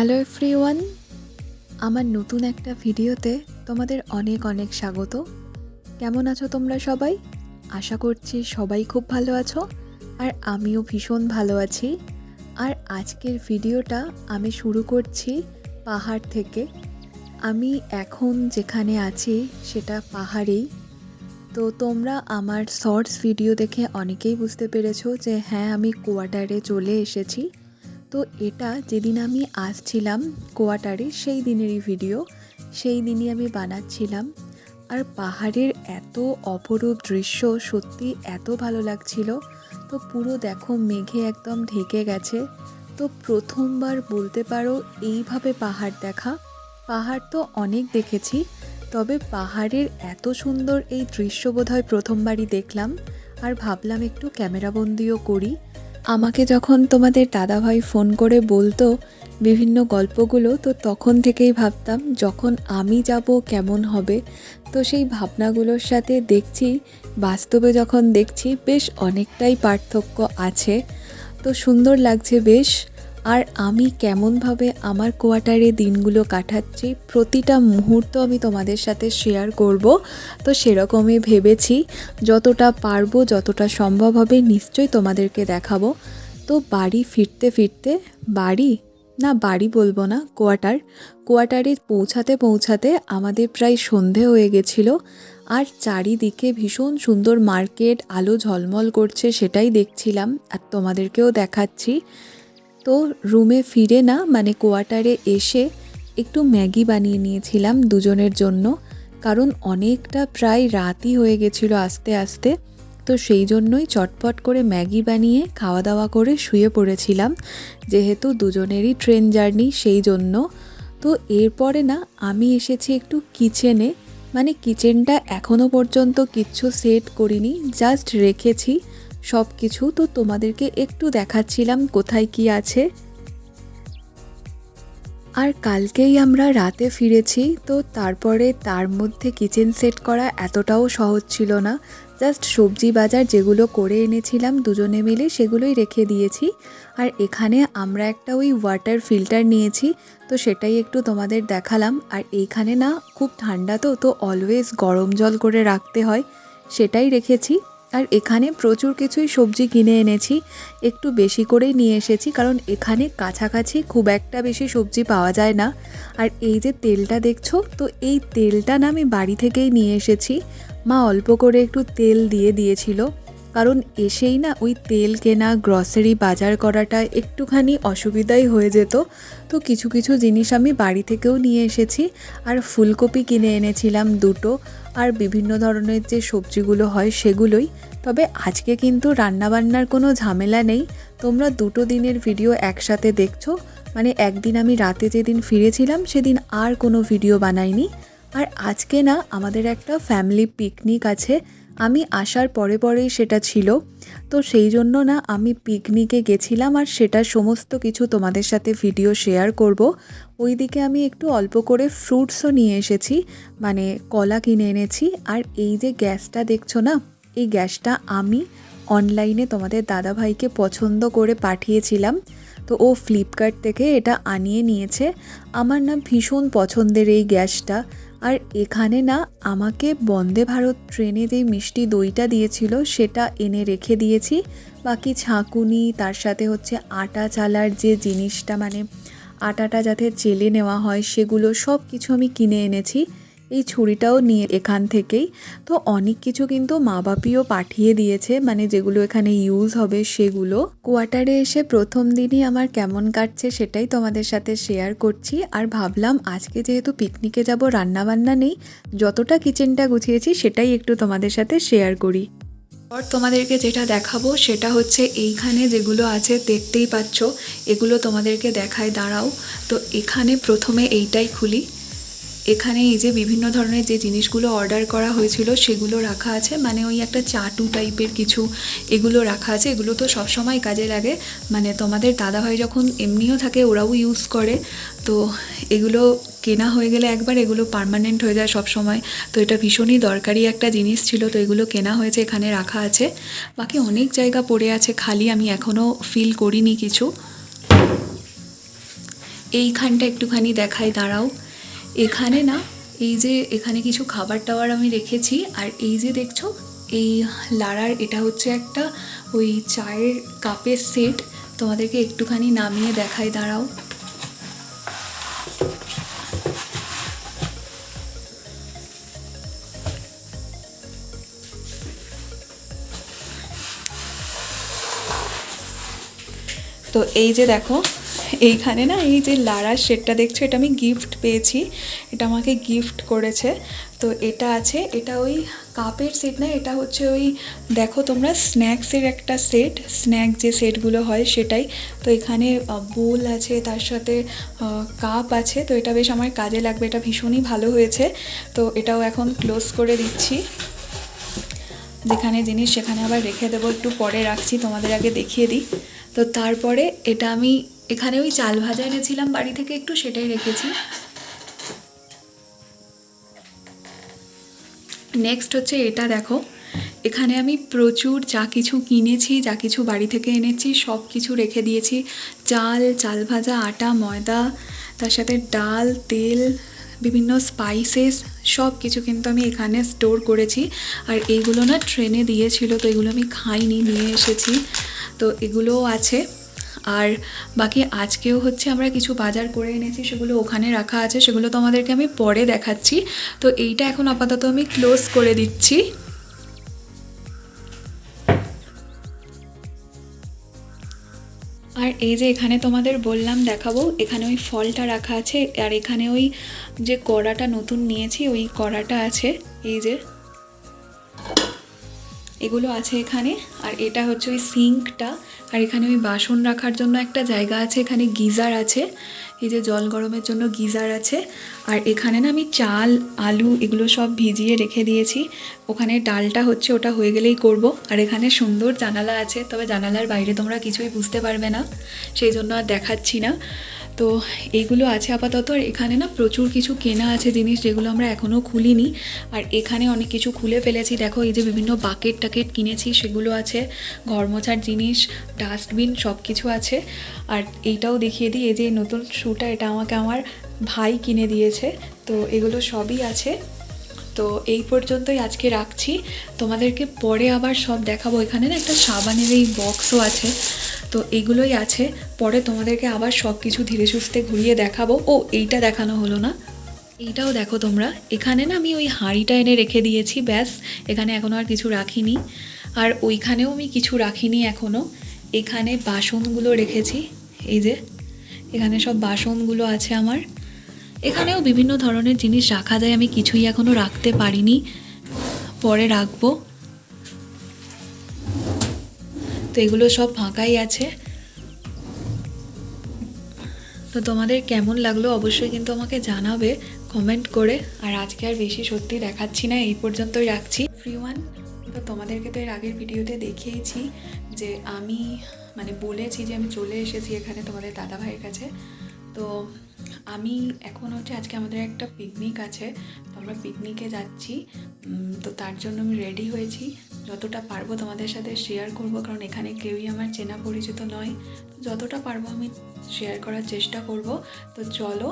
Hello everyone আমার নতুন একটা ভিডিওতে তোমাদের অনেক অনেক স্বাগত। কেমন আছো তোমরা সবাই? আশা করছি সবাই খুব ভালো আছো, আর আমিও ভীষণ ভালো আছি। আর আজকের ভিডিওটা আমি শুরু করছি পাহাড় থেকে। আমি এখন যেখানে আছি সেটা পাহাড়েই। তো তোমরা আমার শর্টস ভিডিও দেখে অনেকেই বুঝতে পেরেছ যে হ্যাঁ আমি কোয়ার্টারে চলে এসেছি। তো এটা যেদিন আমি আসছিলাম কোয়াটারে সেই দিনেরই ভিডিও সেই দিনই আমি বানাচ্ছিলাম। আর পাহাড়ের এত অপরূপ দৃশ্য সত্যি এত ভালো লাগছিল। তো পুরো দেখো মেঘে একদম ঢেকে গেছে। তো প্রথমবার বলতে পারো এইভাবে পাহাড় দেখা। পাহাড় তো অনেক দেখেছি, তবে পাহাড়ের এত সুন্দর এই দৃশ্য বোধহয় প্রথমবারই দেখলাম। আর ভাবলাম একটু ক্যামেরাবন্দিও করি। আমাকে যখন তোমাদের দাদাভাই ফোন করে বলতো বিভিন্ন গল্পগুলো, তো তখন থেকেই ভাবতাম যখন আমি যাব কেমন হবে, তো সেই ভাবনাগুলোর সাথে দেখছি, বাস্তবে যখন দেখছি বেশ অনেকটাই পার্থক্য আছে। তো সুন্দর লাগছে বেশ। আর আমি কেমনভাবে আমার কোয়ার্টারে দিনগুলো কাটাচ্ছি প্রতিটা মুহূর্ত আমি তোমাদের সাথে শেয়ার করব। তো সেরকমই ভেবেছি, যতটা পারব, যতটা সম্ভব হবে নিশ্চয়ই তোমাদেরকে দেখাবো। তো বাড়ি ফিরতে ফিরতে, বাড়ি? না, বাড়ি বলব না, কোয়ার্টার। কোয়ার্টারে পৌঁছাতে পৌঁছাতে আমাদের প্রায় সন্ধে হয়ে গেছিল, আর চারিদিকে ভীষণ সুন্দর মার্কেট, আলো ঝলমল করছে সেটাই দেখছিলাম, আর তোমাদেরকেও দেখাচ্ছি। তো রুমে ফিরে না মানে কোয়ার্টারে এসে একটু ম্যাগি বানিয়ে নিয়েছিলাম দুজনের জন্য। কারণ অনেকটা প্রায় রাতই হয়ে গেছিল আস্তে আস্তে। তো সেই জন্যই চটপট করে ম্যাগি বানিয়ে খাওয়া দাওয়া করে শুয়ে পড়েছিলাম। যেহেতু দুজনেরই ট্রেন জার্নি সেই জন্য। তো এরপরে না, আমি এসেছি একটু কিচেনে মানে কিচেনটা এখনও পর্যন্ত কিচ্ছু সেট করিনি জাস্ট রেখেছি। সব কিছু তো তোমাদেরকে একটু দেখাচ্ছিলাম কোথায় কি আছে। আর কালকেই আমরা রাতে ফিরেছি, তো তারপরে তার মধ্যে কিচেন সেট করা এতটাও সহজ ছিল না। জাস্ট সবজি বাজার যেগুলো করে এনেছিলাম দুজনে মিলে সেগুলোই রেখে দিয়েছি। আর এখানে আমরা একটা ওই ওয়াটার ফিল্টার নিয়েছি, তো সেটাই একটু তোমাদের দেখালাম। আর এইখানে না খুব ঠান্ডা তো তো অলওয়েজ গরম জল করে রাখতে হয়, সেটাই রেখেছি। আর এখানে প্রচুর কিছুই সবজি কিনে এনেছি। একটু বেশি করেই নিয়ে এসেছি, কারণ এখানে কাছাকাছি খুব একটা বেশি সবজি পাওয়া যায় না। আর এই যে তেলটা দেখছ, তো এই তেলটা না আমি বাড়ি থেকেই নিয়ে এসেছি। মা অল্প করে একটু তেল দিয়ে দিয়েছিল, কারণ এসেই না ওই তেল কেনা গ্রসারি বাজার করাটা একটুখানি অসুবিধাই হয়ে যেত। তো কিছু কিছু জিনিস আমি বাড়ি থেকেও নিয়ে এসেছি, আর ফুলকপি কিনে এনেছিলাম দুটো। আর বিভিন্ন ধরনের যে সবজিগুলো হয় সেগুলোই। তবে আজকে কিন্তু রান্নাবান্নার কোনো ঝামেলা নেই। তোমরা দুটো দিনের ভিডিও একসাথে দেখছ। মানে একদিন আমি রাতে যেদিন ফিরেছিলাম সেদিন আর কোনো ভিডিও বানাইনি। আর আজকে না আমাদের একটা ফ্যামিলি পিকনিক আছে। আমি আসার পরে পরেই সেটা ছিল। তো সেই জন্য না, আমি পিকনিকে গেছিলাম আর সেটার সমস্ত কিছু তোমাদের সাথে ভিডিও শেয়ার করব। ওইদিকে আমি একটু অল্প করে ফ্রুটসও নিয়ে এসেছি মানে কলা কিনে এনেছি। আর এই যে গ্যাসটা দেখছ না, এই গ্যাসটা আমি অনলাইনে তোমাদের দাদাভাইকে পছন্দ করে পাঠিয়েছিলাম। তো ও ফ্লিপকার্ট থেকে এটা আনিয়ে নিয়েছে। আমার না ভীষণ পছন্দের এই গ্যাসটা। আর এখানে না আমাকে বন্দে ভারত ট্রেনে যে মিষ্টি দইটা দিয়েছিল সেটা এনে রেখে দিয়েছি। বাকি ছাঁকুনি তার সাথে হচ্ছে আটা চালার যে জিনিসটা মানে আটাটা যাতে চেলে নেওয়া হয় সেগুলো সব কিছু আমি কিনে এনেছি। এই ছুরিটাও নিয়ে এখান থেকেই। তো অনেক কিছু কিন্তু মা বাপিও পাঠিয়ে দিয়েছে মানে যেগুলো এখানে ইউজ হবে সেগুলো। কোয়ার্টারে এসে প্রথম দিনই আমার কেমন কাটছে সেটাই তোমাদের সাথে শেয়ার করছি। আর ভাবলাম আজকে যেহেতু পিকনিকে যাব, রান্নাবান্না নেই, যতটা কিচেনটা গুছিয়েছি সেটাই একটু তোমাদের সাথে শেয়ার করি। আর তোমাদেরকে যেটা দেখাবো সেটা হচ্ছে এইখানে যেগুলো আছে দেখতেই পাচ্ছ, এগুলো তোমাদেরকে দেখায়, দাঁড়াও। তো এখানে প্রথমে এইটাই খুলি। এখানে এই যে বিভিন্ন ধরনের যে জিনিসগুলো অর্ডার করা হয়েছিল, সেগুলো রাখা আছে। মানে ওই একটা চাটু টাইপের কিছু এগুলো রাখা আছে। এগুলো তো সবসময় কাজে লাগে। মানে তোমাদের দাদাভাই যখন এমনিও থাকে, ওরাও ইউজ করে। তো এগুলো কেনা হয়ে গেলে একবার এগুলো পারমানেন্ট হয়ে যায় সব সময় তো এটা ভীষণই দরকারি একটা জিনিস ছিল। তো এগুলো কেনা হয়েছে, এখানে রাখা আছে। বাকি অনেক জায়গা পড়ে আছে। খালি আমি এখনও ফিল করিনি কিছু। এইখানটা একটুখানি দেখাই, দাঁড়াও। এখানে না, এই যে এখানে কিছু খাবার টাবার আমি রেখেছি, আর এই যে দেখছ, এই লাড়ার এটা হচ্ছে একটা ওই চায়ের কাপের সেট। তোমাদেরকে একটুখানি নামিয়ে দেখাই, দাঁড়াও। তো এই যে দেখো এইখানে না এই যে লারার সেটটা দেখছ, এটা আমি গিফট পেয়েছি। এটা আমাকে গিফট করেছে। তো এটা আছে, এটা ওই কাপের সেট না, এটা হচ্ছে ওই দেখো তোমরা স্ন্যাক্সের একটা সেট স্ন্যাক যে সেটগুলো হয় সেটাই। তো এখানে বোল আছে, তার সাথে কাপ আছে। তো এটা বেশ আমার কাজে লাগবে, এটা ভীষণই ভালো হয়েছে। তো এটাও এখন ক্লোজ করে দিচ্ছি। যেখানে জিনিস সেখানে আবার রেখে দেবো, একটু পরে রাখছি, তোমাদের আগে দেখিয়ে দিই। তো তারপরে এটা আমি এখানে ওই চাল ভাজা এনেছিলাম বাড়ি থেকে একটু, সেটাই রেখেছি। নেক্সট হচ্ছে এটা দেখো। এখানে আমি প্রচুর যা কিছু কিনেছি, যা কিছু বাড়ি থেকে এনেছি, সব কিছু রেখে দিয়েছি। চাল চাল ভাজা, আটা, ময়দা, তার সাথে ডাল, তেল, বিভিন্ন স্পাইসেস সব কিছু কিন্তু আমি এখানে স্টোর করেছি। আর এইগুলো না ট্রেনে দিয়েছিল, তো এগুলো আমি খাইনি, নিয়ে এসেছি। তো এগুলোও আছে। আর বাকি আজকেও হচ্ছে আমরা কিছু বাজার করে এনেছি, সেগুলো ওখানে রাখা আছে, সেগুলো তোমাদেরকে আমি পরে দেখাচ্ছি। তো এইটা এখন আপাতত আমি ক্লোজ করে দিচ্ছি। আর এই যে এখানে তোমাদের বললাম দেখাবো, এখানে ওই ফলটা রাখা আছে, আর এখানে ওই যে কড়াটা নতুন নিয়েছি, ওই কড়াটা আছে, এই যে। এগুলো আছে এখানে, আর এটা হচ্ছে ওই সিঙ্কটা আর এখানে ওই বাসন রাখার জন্য একটা জায়গা আছে, এখানে গিজার আছে। এই যে জল গরমের জন্য গিজার আছে। আর এখানে না আমি চাল, আলু এগুলো সব ভিজিয়ে রেখে দিয়েছি। ওখানে ডালটা হচ্ছে ওটা হয়ে গেলেই করব। আর এখানে সুন্দর জানালা আছে, তবে জানালার বাইরে তোমরা কিছুই বুঝতে পারবে না। সেই জন্য আর দেখাচ্ছি না। তো এইগুলো আছে আপাতত, আর এখানে না প্রচুর কিছু কেনা আছে জিনিস যেগুলো আমরা এখনও খুলিনি। আর এখানে অনেক কিছু খুলে ফেলেছি। দেখো এই যে বিভিন্ন বাকেট টাকেট কিনেছি, সেগুলো আছে ঘর মোছার জিনিস, ডাস্টবিন সব কিছু আছে। আর এইটাও দেখিয়ে দিই, এই যে নতুন শ্যুটা এটা আমাকে আমার ভাই কিনে দিয়েছে। তো এগুলো সবই আছে। তো এই পর্যন্তই আজকে রাখছি। তোমাদেরকে পরে আবার সব দেখাবো। এখানে না একটা সাবানের এই বক্সও আছে। তো এগুলোই আছে। পরে তোমাদেরকে আবার সব কিছু ধীরে সুস্থে ঘুরিয়ে দেখাবো। ও, এইটা দেখানো হলো না। এইটাও দেখো তোমরা। এখানে না আমি ওই হাঁড়িটা এনে রেখে দিয়েছি, ব্যাস। এখানে এখনও আর কিছু রাখিনি। আর ওইখানেও আমি কিছু রাখিনি এখনও এখানে বাসনগুলো রেখেছি। এই যে, এখানে সব বাসনগুলো আছে আমার। এখানেও বিভিন্ন ধরনের জিনিস রাখা যায়। আমি কিছুই এখনও রাখতে পারিনি। পরে রাখব। তো এগুলো সব ফাঁকাই আছে। তো তোমাদের কেমন লাগল অবশ্যই কিন্তু আমাকে জানাবে কমেন্ট করে। আর আজকে আর বেশি সত্যি দেখাচ্ছি না, এই পর্যন্তই রাখছি। ফ্রি ওয়ান তো তোমাদেরকে তো এর আগের ভিডিওতে দেখিয়েছি যে আমি মানে বলেছি যে আমি চলে এসেছি এখানে তোমাদের দাদা ভাইয়ের কাছে। তো আমি এখন হচ্ছে আজকে আমাদের একটা পিকনিক আছে, তো আমরা পিকনিকে যাচ্ছি। তো তার জন্য আমি রেডি হয়েছি। যতটা পারব তোমাদের সাথে শেয়ার করব, কারণ এখানে কেউই আমার চেনা পরিচিত নয়। যতটা পারব আমি শেয়ার করার চেষ্টা করব। তো চলো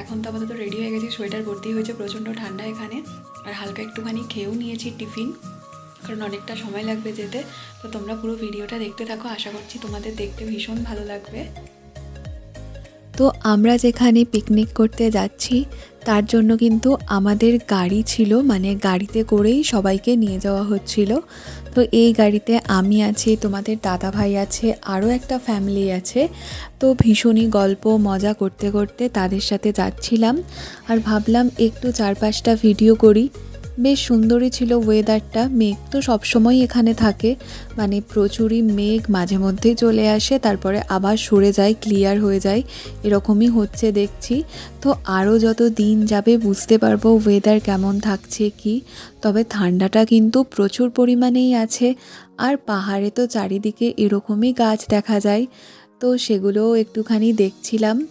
এখন তো আপাতত রেডি হয়ে গেছি সোয়েটার ভর্তি হয়েছে, প্রচণ্ড ঠান্ডা এখানে। আর হালকা একটুখানি খেয়েও নিয়েছি টিফিন কারণ অনেকটা সময় লাগবে যেতে। তো তোমরা পুরো ভিডিওটা দেখতে থাকো, আশা করছি তোমাদের দেখতে ভীষণ ভালো লাগবে। তো আমরা যেখানে পিকনিক করতে যাচ্ছি, তার জন্য কিন্তু আমাদের গাড়ি ছিল মানে গাড়িতে করেই সবাইকে নিয়ে যাওয়া হচ্ছিল। তো এই গাড়িতে আমি আছি, তোমাদের দাদা ভাই আছে, আরও একটা ফ্যামিলি আছে। তো ভীষণই গল্প, মজা করতে করতে তাদের সাথে যাচ্ছিলাম। আর ভাবলাম একটু চার পাঁচটা ভিডিও করি। বেশ সুন্দরই ছিল ওয়েদারটা মেঘ তো সবসময় এখানে থাকে। মানে প্রচুরই মেঘ মাঝে মধ্যেই চলে আসে, তারপরে আবার সরে যায় ক্লিয়ার হয়ে যায়। এরকমই হচ্ছে দেখছি। তো আরও যত দিন যাবে বুঝতে পারব ওয়েদার কেমন থাকছে, কি। তবে ঠান্ডাটা কিন্তু প্রচুর পরিমাণেই আছে। আর পাহাড়ে তো চারিদিকে এরকমই গাছ দেখা যায়। তো সেগুলোও একটুখানি দেখছিলাম।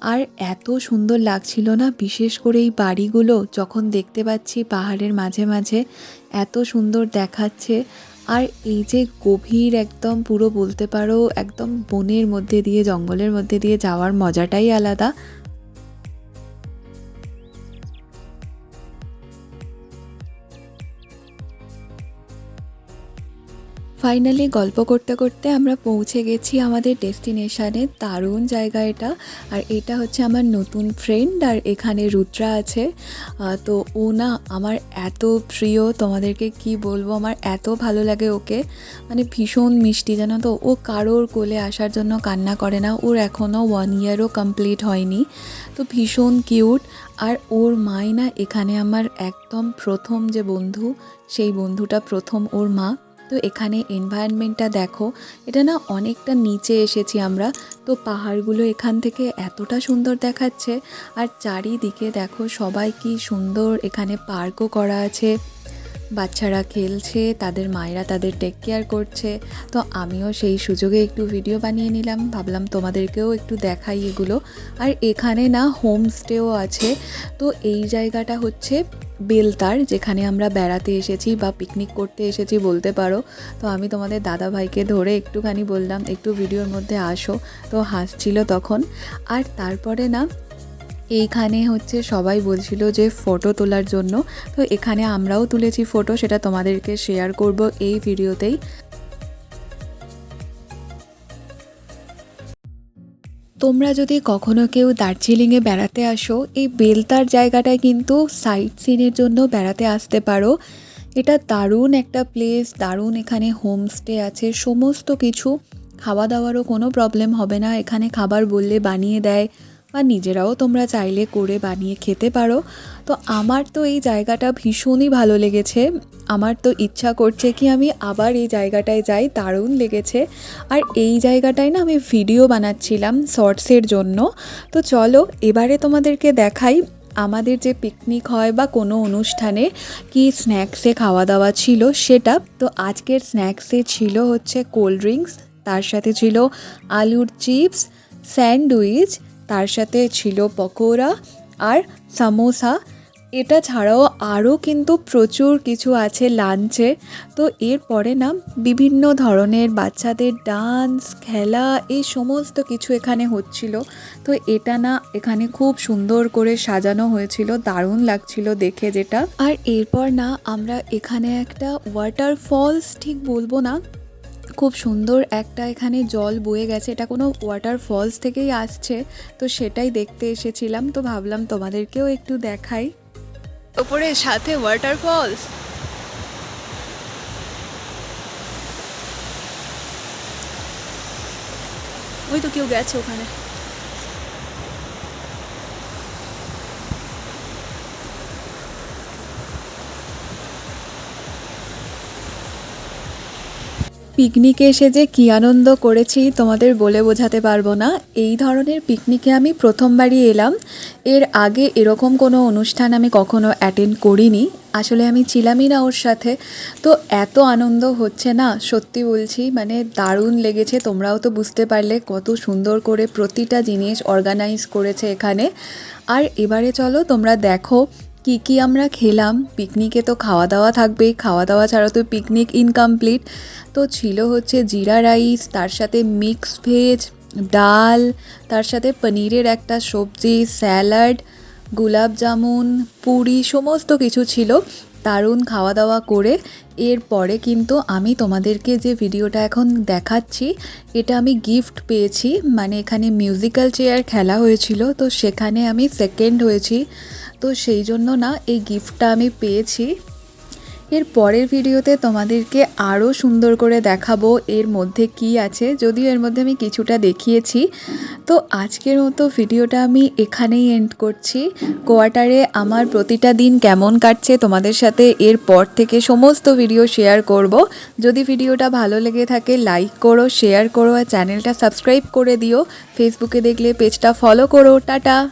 আর এত সুন্দর লাগছিল না বিশেষ করে এই বাড়িগুলো যখন দেখতে পাচ্ছি পাহাড়ের মাঝে মাঝে, এত সুন্দর দেখাচ্ছে। আর এই যে গভীর একদম পুরো বলতে পারো একদম বনের মধ্যে দিয়ে, জঙ্গলের মধ্যে দিয়ে যাওয়ার মজাটাই আলাদা। ফাইনালি গল্প করতে করতে আমরা পৌঁছে গেছি আমাদের ডেস্টিনেশানে। দারুণ জায়গা এটা। আর এটা হচ্ছে আমার নতুন ফ্রেন্ড আর এখানে রুদ্রা আছে। তো ও না আমার এত প্রিয়, তোমাদেরকে কি বলব? আমার এত ভালো লাগে ওকে। মানে ভীষণ মিষ্টি, জানো তো? ও কারোর কোলে আসার জন্য কান্না করে না। ওর এখনও ওয়ান ইয়ারও কমপ্লিট হয়নি। তো ভীষণ কিউট আর ওর মাই না এখানে আমার একদম প্রথম যে বন্ধু, সেই বন্ধুটা প্রথম ওর মা। তো এখানে এনভায়রনমেন্টটা দেখো, এটা না অনেকটা নিচে এসেছি আমরা। তো পাহাড়গুলো এখান থেকে এতটা সুন্দর দেখাচ্ছে। আর চারিদিকে দেখো সবাই কি সুন্দর এখানে পার্কও করা আছে। বাচ্চারা খেলছে, তাদের মায়েরা তাদের টেক কেয়ার করছে। তো আমিও সেই সুযোগে একটু ভিডিও বানিয়ে নিলাম। ভাবলাম তোমাদেরকেও একটু দেখাই এগুলো। আর এখানে না হোমস্টেও আছে। তো এই জায়গাটা হচ্ছে বেলতার যেখানে আমরা বেড়াতে এসেছি বা পিকনিক করতে এসেছি বলতে পারো। তো আমি তোমাদের দাদা ভাইকে ধরে একটুখানি বললাম, একটু ভিডিওর মধ্যে আসো। তো হাসছিল তখন। আর তারপরে না, এইখানে হচ্ছে সবাই বলছিল যে ফটো তোলার জন্য। তো এখানে আমরাও তুলেছি ফটো সেটা তোমাদেরকে শেয়ার করব এই ভিডিওতেই তোমরা যদি কখনো কেউ দার্জিলিংয়ে বেড়াতে আসো, এই বেলতার জায়গাটায় কিন্তু সাইট সিনের জন্য বেড়াতে আসতে পারো। এটা দারুণ একটা প্লেস দারুণ এখানে হোমস্টে আছে, সমস্ত কিছু। খাওয়া দাওয়ারও কোনো প্রবলেম হবে না। এখানে খাবার বললে বানিয়ে দেয়। বা নিজেরাও তোমরা চাইলে করে বানিয়ে খেতে পারো। তো আমার তো এই জায়গাটা ভীষণই ভালো লেগেছে। আমার তো ইচ্ছা করছে কি আমি আবার এই জায়গাটায় যাই, দারুণ লেগেছে। আর এই জায়গাটায় না আমি ভিডিও বানাচ্ছিলাম শর্টসের জন্য। তো চলো, এবারে তোমাদেরকে দেখাই আমাদের যে পিকনিক হয় বা কোনো অনুষ্ঠানে কি স্ন্যাক্সে খাওয়া দাওয়া ছিল সেটা। তো আজকের স্ন্যাক্সে ছিল হচ্ছে কোল্ড ড্রিঙ্কস, তার সাথে ছিল আলুর চিপস, স্যান্ডউইচ তার সাথে ছিল পকোড়া আর সামোসা। এটা ছাড়াও আরও কিন্তু প্রচুর কিছু আছে লাঞ্চে। তো এরপরে না বিভিন্ন ধরনের বাচ্চাদের ডান্স, খেলা এই সমস্ত কিছু এখানে হচ্ছিল। তো এটা না এখানে খুব সুন্দর করে সাজানো হয়েছিল, দারুণ লাগছিল দেখে যেটা। আর এরপর না আমরা এখানে একটা ওয়াটারফলস ঠিক বলব না খুব সুন্দর একটা এখানে জল বয়ে গেছে। এটা কোনো ওয়াটার ফলস থেকেই আসছে। তো সেটাই দেখতে এসেছিলাম। তো ভাবলাম তোমাদেরকেও একটু দেখাই। ওপরে সাথে ওয়াটার ফলস ওই তো কেউ গেছে ওখানে। পিকনিকে এসে যে কী আনন্দ করেছি তোমাদের বলে বোঝাতে পারব না। এই ধরনের পিকনিকে আমি প্রথমবারই এলাম। এর আগে এরকম কোনো অনুষ্ঠান আমি কখনো অ্যাটেন্ড করিনি। আসলে আমি ছিলামই না ওর সাথে। তো এত আনন্দ হচ্ছে না, সত্যি বলছি। মানে দারুণ লেগেছে, তোমরাও তো বুঝতে পারলে কত সুন্দর করে প্রতিটা জিনিস অর্গানাইজ করেছে এখানে। আর এবারে চলো, তোমরা দেখো কি কি আমরা খেলাম? পিকনিকে তো খাওয়া দাওয়া থাকবেই। খাওয়া দাওয়া ছাড়া তো পিকনিক ইনকমপ্লিট তো ছিল হচ্ছে জিরা রাইস, তার সাথে মিক্স ভেজ ডাল, তার সাথে পনিরের একটা সবজি, স্যালাড, গোলাপ জামুন, পুরি, সমস্ত কিছু ছিল। দারুণ খাওয়া দাওয়া করে। এরপরে কিন্তু আমি তোমাদেরকে যে ভিডিওটা এখন দেখাচ্ছি, এটা আমি গিফট পেয়েছি। মানে এখানে মিউজিক্যাল চেয়ার খেলা হয়েছিল। তো সেখানে আমি সেকেন্ড হয়েছি। তো সেই জন্য না এই গিফটটা আমি পেয়েছি। এর পরের ভিডিওতে তোমাদেরকে আরও সুন্দর করে দেখাবো এর মধ্যে কি আছে। যদিও এর মধ্যে আমি কিছুটা দেখিয়েছি। তো আজকের মতো ভিডিওটা আমি এখানেই এন্ড করছি। কোয়ার্টারে আমার প্রতিটা দিন কেমন কাটছে তোমাদের সাথে এর পর থেকে সমস্ত ভিডিও শেয়ার করব। যদি ভিডিওটা ভালো লেগে থাকে লাইক করো শেয়ার করো আর চ্যানেলটা সাবস্ক্রাইব করে দিও। ফেসবুকে দেখলে পেজটা ফলো করো। টাটা!